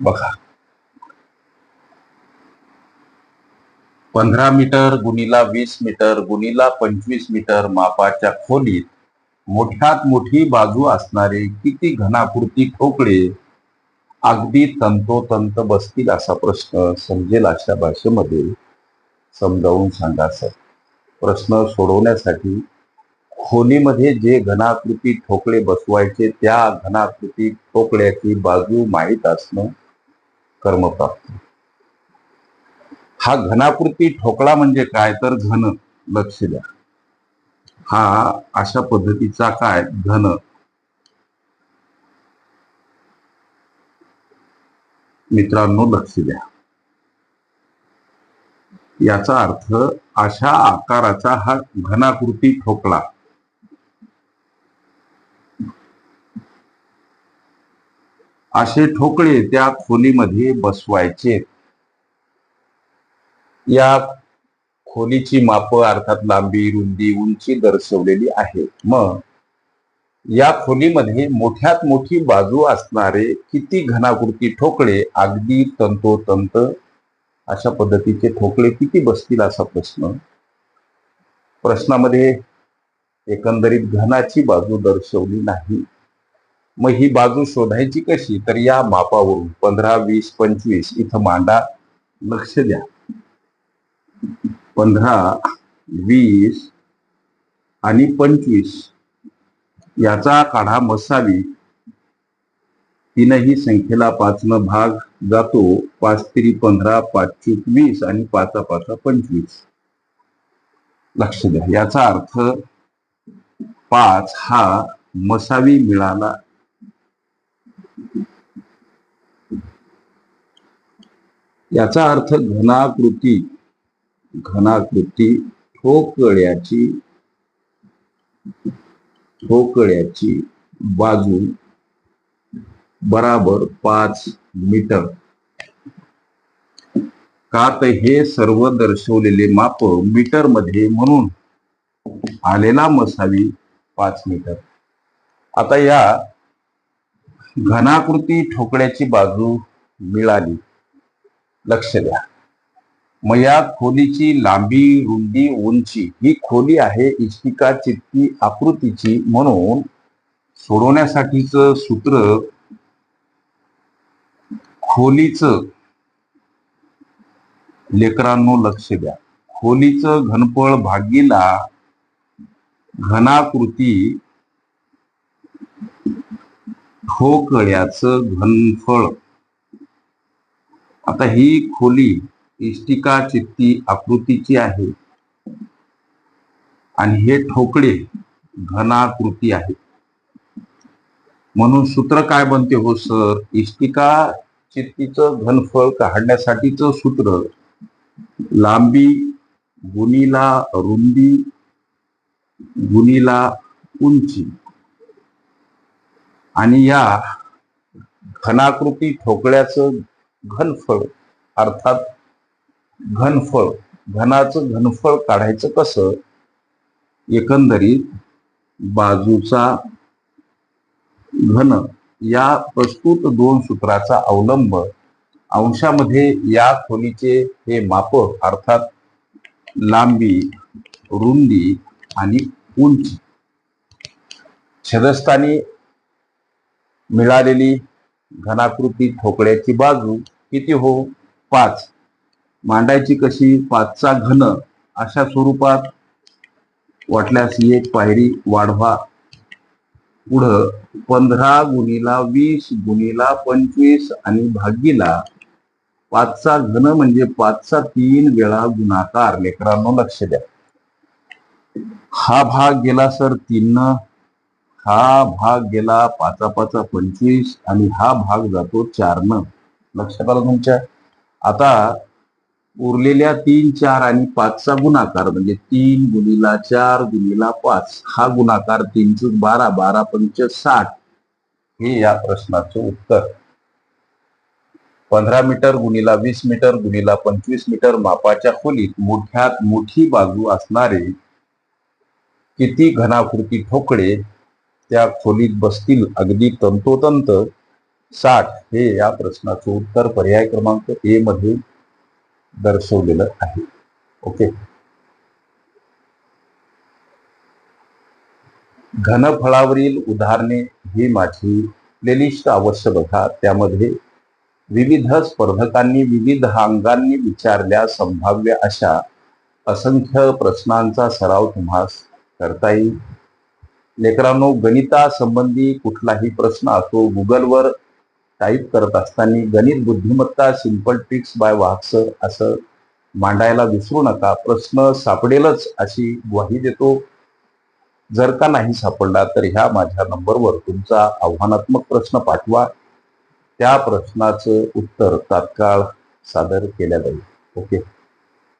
बघा. पंधरा मीटर गुणीला वीस मीटर गुणीला पंचवीस मीटर मापाच्या खोलीत मोठ्यात मोठी बाजू असणारे किती घनापुरती ठोकळे अगदी तंतोतंत बसतील असा प्रश्न समजेल अशा भाषेमध्ये समजावून सांगा सर. प्रश्न सोडवण्यासाठी खोलीमध्ये जे घनाकृती ठोकळे बसवायचे त्या घनाकृती ठोकळ्याची बाजू माहीत असणं कर्मप्राप्त हा घनाकृती ठोकळा म्हणजे काय? तर घन लक्ष द्या. हा अशा पद्धतीचा काय? घन मित्रांनो लक्ष द्या. याचा अर्थ अशा आकाराचा हा घनाकृती ठोकळा असे ठोकळे त्या खोलीमध्ये बसवायचे. या खोलीची माप अर्थात लांबी रुंदी उंची दर्शवलेली आहे. मग या खोलीमध्ये मोठ्यात मोठी बाजू असणारे किती घनाकृती ठोकळे अगदी तंतोतंत अशा पद्धतीचे ठोकळे किती बसतील असा प्रश्न? प्रश्नामध्ये एकंदरीत घनाची बाजू दर्शवली नाही. मग ही बाजू शोधायची कशी? तर या मापावरून पंधरा वीस पंचवीस इथं मांडा. लक्ष द्या. पंधरा वीस आणि पंचवीस. याचा काढा मसावी. तीनही संख्येला पाचनं भाग जातो. पाच तिरी पंधरा पाच चूक वीस आणि पाचा पाचा पंचवीस. लक्ष द्या. याचा अर्थ पाच हा मसावी मिळाला. याचा अर्थ घनाकृती घनाकृती ठोकळ्याची ठोकळ्याची बाजू बराबर पाच मीटर. का तर हे सर्व दर्शवलेले माप मीटरमध्ये म्हणून आलेला मसावी पाच मीटर. आता या घनाकृती ठोकळ्याची बाजू मिळाली. लक्ष द्या. मग या खोलीची लांबी रुंदी उंची ही खोली आहे इष्टिका चित्ती आकृतीची म्हणून सोडवण्यासाठीच सूत्र खोलीचं. लेकरांनो लक्ष द्या. खोलीचं घनफळ भागीला घनाकृती ठोकळ्याचं घनफळ. आता ही खोली इष्टिका चित्ती आकृतीची आहे. आणि हे ठोकळे घनाकृती आहे म्हणून सूत्र काय बनते हो सर? इष्टिका चित्तीचं घनफळ काढण्यासाठीच सूत्र. लांबी गुणीला रुंदी गुणीला उंची. आणि या घनाकृती ठोकळ्याचं घनफळ अर्थात घनफळ घनाचं घनफळ काढायचं कसं? एकंदरीत बाजूचा घन या प्रस्तुत दोन सूत्राचा अवलंब अंशामध्ये या खोलीचे हे माप अर्थात लांबी रुंदी आणि उंची. छदस्थानी मिळालेली घनाकृती ठोकळ्याची बाजू किती हो? पाच. मांडायची कशी पाचचा घन अशा स्वरूपात वाटल्यास एक पायरी वाढवा. पुढं पंधरा गुणीला वीस गुणीला पंचवीस आणि भागीला पाचचा घन म्हणजे पाचचा तीन वेळा गुणाकार. लेकरांना लक्ष द्या. हा भाग गेला सर तीन हा भाग गेला पाचा पाचा पंचवीस आणि हा भाग जातो चारनं. लक्षात आलं तुमच्या? आता उरलेल्या तीन चार आणि पाचचा गुणाकार म्हणजे तीन गुणीला चार गुणीला पाच हा गुणाकार तीन चूक बारा बारा पंच साठ हे या प्रश्नाचं उत्तर. पंधरा मीटर गुणीला वीस मीटर गुणीला पंचवीस मीटर मापाच्या खोलीत मोठ्यात मोठी बाजू असणारे किती घनाकृती ठोकळे त्या खोलीत बसतील अगदी तंतोतंत साठ हे या प्रश्नाचं उत्तर पर्याय क्रमांक ए मध्ये दर्शवलेलं आहे. ओके. घनफळावरील उदाहरणे ही माझी प्लेलिस्ट अवश्य बघा. त्यामध्ये विविध स्पर्धकांनी विविध अंगांनी विचारल्या संभाव्य अशा असंख्य प्रश्नांचा सराव तुम्हाला करता येईल. लेकरांनो गणितासंबंधी कुठलाही प्रश्न असो गुगलवर टाईप करत असताना गणित बुद्धिमत्ता सिंपल ट्रिक्स बाय वाहसर असं मांडायला विसरू नका. प्रश्न सापडेलच अशी ग्वाही देतो. जर का नाही सापडला तर ह्या माझ्या नंबरवर तुमचा आव्हानात्मक प्रश्न पाठवा. त्या प्रश्नाचं उत्तर तात्काळ सादर केल्या जाईल. ओके.